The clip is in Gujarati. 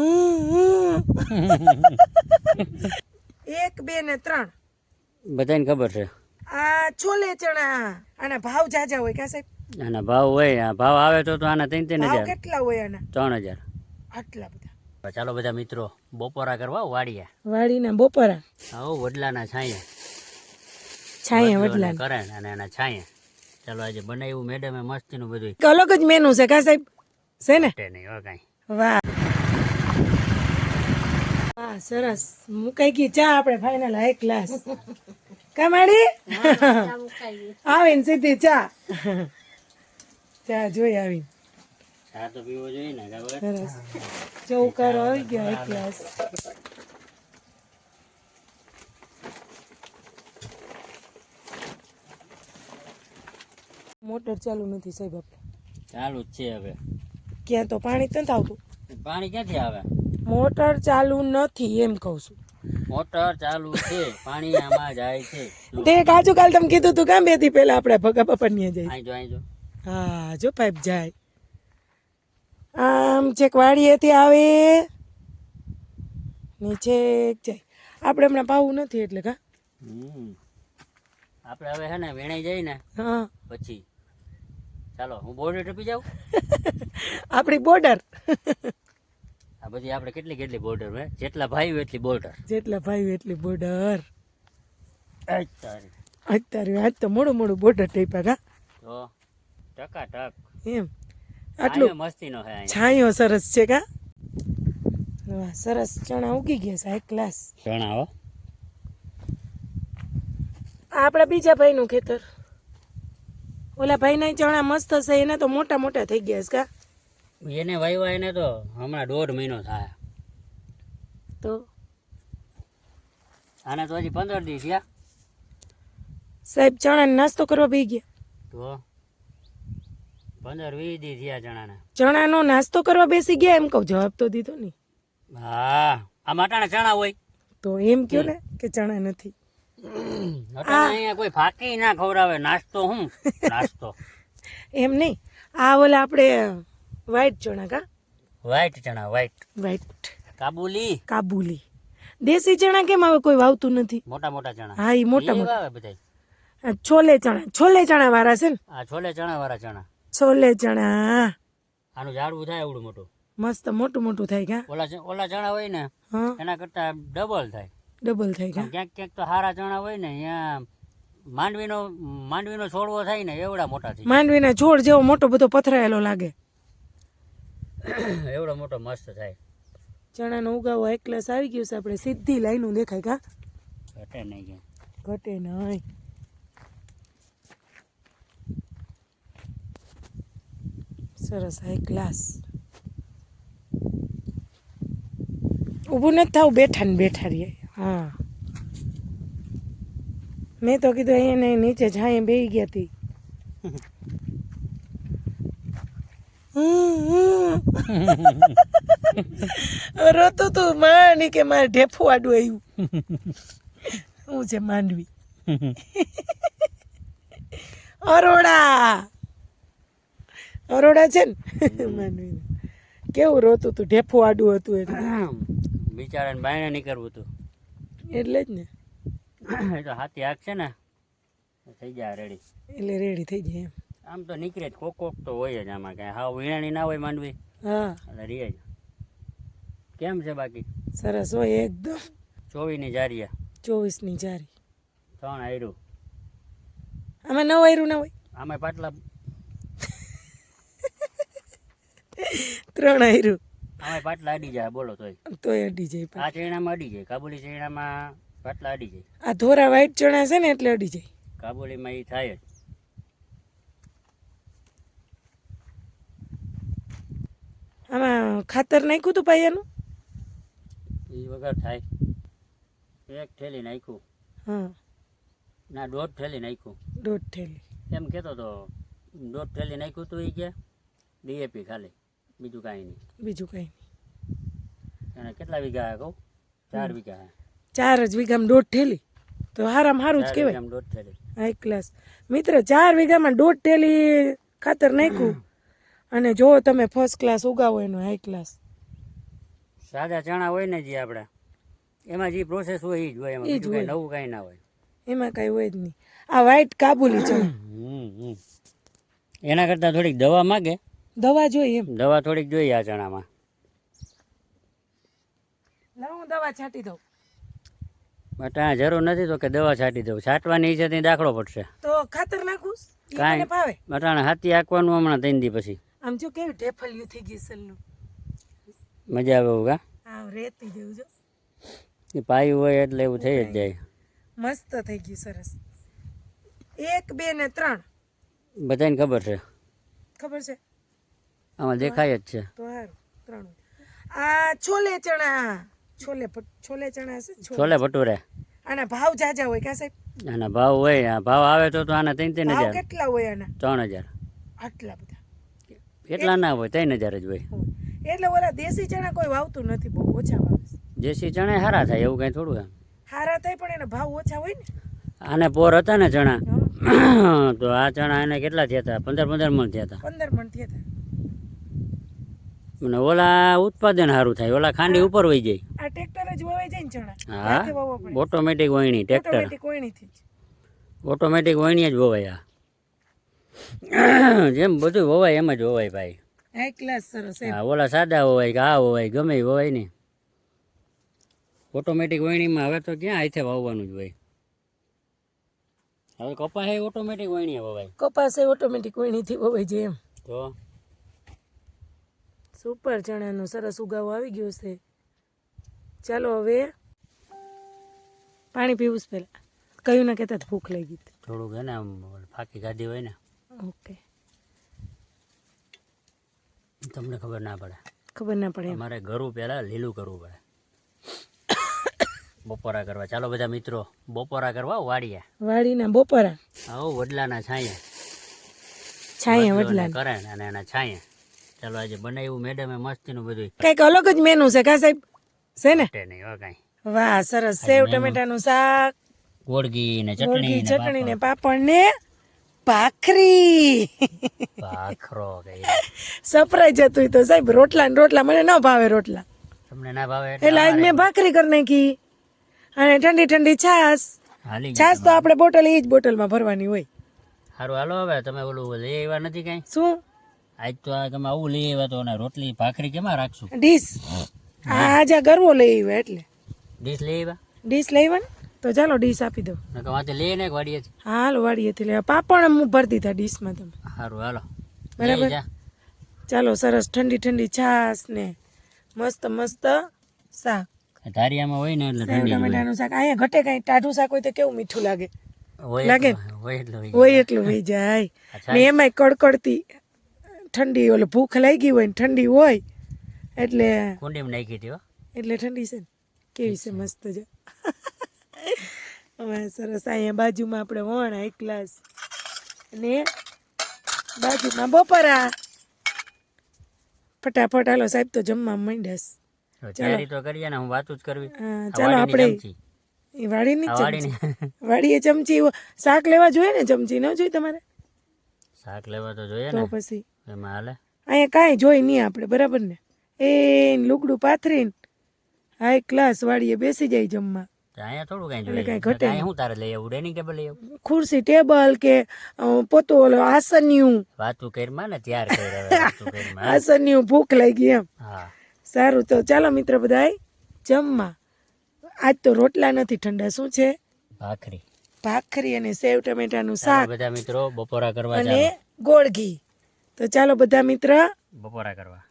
એક બે ને ત્રણ. બધાને ખબર છે. આ છોલે ચણા આના ભાવ જાજા હોય કા સાહેબ? આના ભાવ હોય આ ભાવ આવે તો તો આના ત્રણ ત્રણ હજાર. કેટલા હોય આના? ત્રણ હજાર. આટલા બધા. ચાલો બધા મિત્રો બપોરા કરવા વાડિયા વાડીના બપોરા. આવો વડલાના છાંયા. છાયા વડલો ને અને એના છાયા. ચાલો આજે બનાવ્યું મેડમે મસ્તીનું બધું અલગ જ મેનુ છે કા સાહેબ? છે ને? નહીં કાંઈ. વાહ. વાહ સરસ. મુકાઈ ગઈ ચા આપણે ફાઇનલ હાઈ ક્લાસ કમાડી આવીને સીધી ચા ચા જોઈ સરસ. ચૌકારો આવી ગયો હાઈ ક્લાસ મોટર ચાલુ નથી સાહેબ આપણે. ચાલુ જ છે હવે. ક્યાં તો પાણી તો નથી આવતું. પાણી ક્યાંથી આવે? મોટર ચાલુ નથી એમ કહું છું. મોટર ચાલુ છે પાણી આમાં જાય છે. તે કાજુ કાલ તમે કીધું તું કામ બેથી પહેલા આપણે ભગા બાપા ની જઈ અહીં જો આઈ જો હા જો પાઇપ જાય. આમ છેક વાડીએથી આવે નીચે જાય. આપણે હમણાં પાવું નથી એટલે કા? હમ. આપણે હવે હે ને વેણાઈ જાય ને હા. પછી. ચાલો હું બોર્ડર ટપી જાઉં? આપણી બોર્ડર. આ બધી આપણે કેટલી કેટલી બોર્ડર હે જેટલા ભાઈ એટલી બોર્ડર જેટલા ભાઈ એટલી બોર્ડર અત્યારે અત્યારે આજ તો મોડું મોડું બોર્ડર ટાઈપ્યા કા? તો ટકા ટક એમ. આટલું મસ્તી નો હે છાંયો સરસ છે કા? વાહ સરસ. ચણા ઉગી ગયા સાહેબ ક્લાસ ચણા હો. આ આપણા બીજા ભાઈનું ખેતર. ઓલા ભાઈના ચણા મસ્ત હશે એના તો મોટા મોટા થઈ ગયા છે કા? એને વાયવા એને તો હમણાં દોઢ મહિનો થાય. તો? આને તો હજી પંદર દિવસ યા સાહેબ ચણાનો નાસ્તો કરવા બી ગયા. તો? પંદર વીસ દી થયા ચણાને. ચણાનો નાસ્તો કરવા બેસી ગયા એમ કહું જવાબ તો દીધો નહીં. હા આ માટાના ચણા હોય. તો એમ કયો ને કે ચણા નથી. અહીંયા કોઈ ફાકી ના ખવડાવે નાસ્તો હું નાસ્તો. એમ નહીં. આ ઓલા આપણે વ્હાઈટ ચણા કા? વ્હાઈટ ચણા વ્હાઈટ વ્હાઈટ કાબુલી. કાબુલી. દેશી ચણા કેમ હવે કોઈ વાવતું નથી. મોટા મોટા ચણા. હા એ મોટા મોટા. આવે બધાય. છોલે ચણા. છોલે ચણા વાળા છે ને? આ છોલે ચણા વાળા ચણા. છોલે ચણા. આનું ઝાડવું થાય એવડું મોટું. મસ્ત મોટું મોટું થાય કા? ઓલા ઓલા ચણા હોય ને એના કરતા ડબલ થાય. ડબલ થાય કા? ક્યાંક ક્યાંક તો હારા ચણા હોય ને અહીંયા માંડવીનો માંડવીનો છોડવો થાય ને એવડા મોટા થઈ માંડવીના છોડ જેવો મોટો બધો પથરાયેલો લાગે. એવડો મોટો મસ્ત થાય. ચણાનો ઉગાવો એક આવી ગયું છે આપણે સીધી લાઈનો દેખાય કા? ઘટે નહીં ઘટે નહીં. સરસ હાઈ ક્લાસ ઊભું નથી થવું બેઠા ને બેઠા રહીએ. હા. મેં તો કીધું અહીંયા નહીં નીચે જાય બે ગયા હતી રોતો તું માની કે મારે ઢેફું આડું આવ્યું શું છે માંડવી. અરોડા. અરોડા છે ને? માંડવી કેવું રોતું તું ઢેફું આડું હતું એટલે? બિચારાને બાયણે નીકળવું હતું એટલે જ ને. એ તો હાથી આગ છે ને. થઈ જાય રેડી એટલે રેડી થઈ જાય એમ. આમ તો નીકળે જ કોક કોક તો હોય જ આમાં કઈ. હાવ વીણાણી ના હોય માંડવી. હા. એટલે રીએ જ. કેમ છે બાકી? સરસ હોય એકદમ. ચોવીની જારિયા ચોવીસની જારી. ત્રણ આયરું. આમાં નવ આયરું ના હોય? આમાં પાટલા ત્રણ આયરું. આમાં પાટલા અડી જાય બોલો તોય. તોય અડી જાય. આ ચીણામાં અડી જાય કાબુલી ચણામાં પાટલા અડી જાય. આ ધોરા વાઈટ ચણા છે ને એટલે અડી જાય. કાબુલીમાં એ થાય જ. આમાં ખાતર નાખ્યું તું પાયાનું? એ વગર થાય. એક થેલી નાખ્યું. હા. ના દોઢ થેલી નાખ્યું. દોઢ થેલી. એમ કહેતો તો દોઢ થેલી નાખ્યું તું એ કે ડીએપી ખાલી બીજું કાંઈ નહીં. બીજું કંઈ નહીં. અને કેટલા વીઘા કહું? ચાર વીઘા ચાર જ વીઘામાં દોઢ થેલી. તો હારામાં સારું જ કહેવાય. થેલી. High class. મિત્ર ચાર વીઘામાં દોઢ થેલી ખાતર નાખ્યું. અને જો તમે ફર્સ્ટ ક્લાસ ઉગાવો એનો હાઈ ક્લાસ સાદા ચણા હોય ને જે આપણે એમાં જે પ્રોસેસ હોય એ જ હોય એમાં બીજું કાંઈ નવું કાંઈ ના હોય. એમાં કઈ હોય જ નહીં. આ વ્હાઈટ કાબુલી ચણા. એના કરતાં થોડીક દવા માગે. દવા જોઈએ એમ. દવા થોડીક જોઈએ આ ચણામાં. લાવ હું દવા છાંટી દઉં. બટ જરૂર નથી તો કે દવા છાંટી દઉં. છાંટવાની છે ત્યાં દાખલો પડશે. તો ખાતર નાખું? કાંઈ. ભાવે બટાણે હાથી આંકવાનું હમણાં ત્રણ દી પછી. આમ જો કેવું ઢેફલિયું થઈ ગયું સલનું. મજા આવે એવું કા? આમ રેતી જેવું જો. એ પાયું હોય એટલે એવું થઈ જ જાય. મસ્ત થઈ ગયું સરસ. એક બે ને ત્રણ. બધાને ખબર છે? ખબર છે? આમાં દેખાય જ છે. તો હારું. ત્રણ. આ છોલે ચણા. છોલે ભટ- છોલે ચણા છે છોલે ભટુરે. આના ભાવ જાજા હોય કા સાહેબ? આના ભાવ હોય આ ભાવ આવે તો તો આના ત્રણ ત્રણ હજાર. કેટલા હોય આના? ત્રણ હજાર. આટલા બધા. એટલા ના હોય ત્રણ હજાર જ હોય. એટલે ઓલા દેશી ચણા કોઈ વાવતું નથી બહુ ઓછા વાવે દેશી ચણા હારા થાય એવું કઈ થોડું હારા થાય પણ એના ભાવ ઓછા હોય ને? આને પોર હતા ને ચણા. તો આ ચણા એને કેટલા થયા હતા? પંદર પંદર મણ થયા હતા. પંદર મણ થયા હતા. અને ઓલા ઉત્પાદન સારું થાય ઓલા ખાંડી ઉપર વહી જાય. આ ટ્રેક્ટર જ વવાઈ જાય ને ચણા? હા. ઓટોમેટિક વહીણી ટ્રેક્ટર. ઓટોમેટિક જ. ઓટોમેટિક વહીણી જ વવાય. આ જેમ બધું હોવાય એમ જ હોવાય ભાઈ. ક્લાસ સરસ હા ઓલા સાદા હોવાય કે આ હોવાય ગમે એ વવાય નહીં ઓટોમેટિક વણીમાં હવે તો ક્યાં હાથે વાવવાનું જ હોય. હવે કપાસ એ ઓટોમેટિક વણી વવાય. કપાસ એ ઓટોમેટિક કોઈનીથી વવાય છે એમ. તો? સુપર ચણાનો સરસ ઉગાવો આવી ગયો છે. ચાલો હવે પાણી પીવું છે પહેલાં. કયું ના કહેતા ભૂખ લાગી થોડુંક એને આમ ફાકી ગાધી હોય ને. ઓકે તમને ખબર ના પડે. ખબર ના પડે અમારે ઘરું પહેલાં લીલું કરવું પડે. બપોરા કરવા. ચાલો બધા મિત્રો બપોરા કરવા વાડીએ. વાડીના બપોરા. આવો વડલાના છાંયે. છાંયા વડલા કરે ને અને એના છાંયે. ચાલો આજે બનાવ્યું મેડમે મસ્તીનું બધું કંઈક અલગ જ મેનુ છે કા સાહેબ? છે ને? નહીં કાંઈ. વાહ સરસ. સેવ ટમેટાનું શાક ગોળગી ને ચટણી ચટણી ને પાપડ ને ભાખરી. ભાખરો સરપ્રાઈઝ હતું તો સાહેબ રોટલા ને રોટલા મને ન ભાવે રોટલા. તમને ના ભાવે એટલે આજ મેં ભાખરી કરી નાખી. અને ઠંડી ઠંડી છાસ છાશ તો આપણે બોટલ એ જ બોટલમાં ભરવાની હોય. સારું હાલો હવે તમે ઓલું લઈ આવ્યા નથી કાંઈ? શું? આજ તો આ તમે આવું લઈ આવ્યા તો ને રોટલી ભાખરી કેમાં રાખશું? ડીશ. આજે ગરવો લઈ આવ્યા એટલે. ડીશ લઈ આવ્યા? ડીશ લઈ આવ્યા તો ચાલો ડીશ આપી દો વાંચે વાડીએ હાલ વાડીએથી લેવા પાપડ હું ભરી દીધા ડીશમાં તમે. સારું હાલો. બરાબર. ચાલો સરસ ઠંડી ઠંડી છાશ ને મસ્ત મસ્ત શાક. ધારિયામાં હોય ને એટલે ઠંડી ટમેટાનું શાક. અહીંયા ઘટે કાંઈ ટાઢું શાક હોય તો કેવું મીઠું લાગે? લાગે? હોય એટલે હોય. જાય. ને એમાંય કડકડતી ઠંડી ઓલે ભૂખ લાગી હોય ને ઠંડી હોય એટલે કુંડીમાં નાખી હતી એટલે ઠંડી છે ને. કેવી છે મસ્ત છે હવે સરસ અહીંયા બાજુમાં આપણે વણ એક ક્લાસ ને બાજુમાં બપોરા. ફટાફટ હાલો સાહેબ તો જમવા માંડ્યાસ તૈયારી તો કરીએ ને હું વાતું જ કરવી. ચાલો આપણે એ વાડીની ચમચી. વાડીએ ચમચી શાક લેવા જોઈએ ને ચમચી ન જોઈએ તમારે? શાક લેવા તો જોઈએ તો પછી. એમાં હાલે. અહીંયા કાંઈ જોઈ નહીં આપણે બરાબર ને? એ લુગડું પાથરીને હાઈ ક્લાસ વાડીએ બેસી જાય જમવા. અહીંયા થોડું કઈ જોઈએ. કઈ ઘટે હું તારે લઈ આવું? ડાઇનિંગ ટેબલ લઈ આવું? ખુરશી ટેબલ કે પોતો ઓલો આસન્યું? વાતું કરમાં ને? ત્યાર કરી આસન્યું ભૂખ લાગી એમ. હા. સારું તો ચાલો મિત્ર બધાય જમવા. આજ તો રોટલા નથી ઠંડા શું છે? ભાખરી. ભાખરી અને સેવ ટમેટાનું શાક બધા મિત્રો બપોરા કરવા અને ગોળ ઘી. તો ચાલો બધા મિત્ર બપોરા કરવા.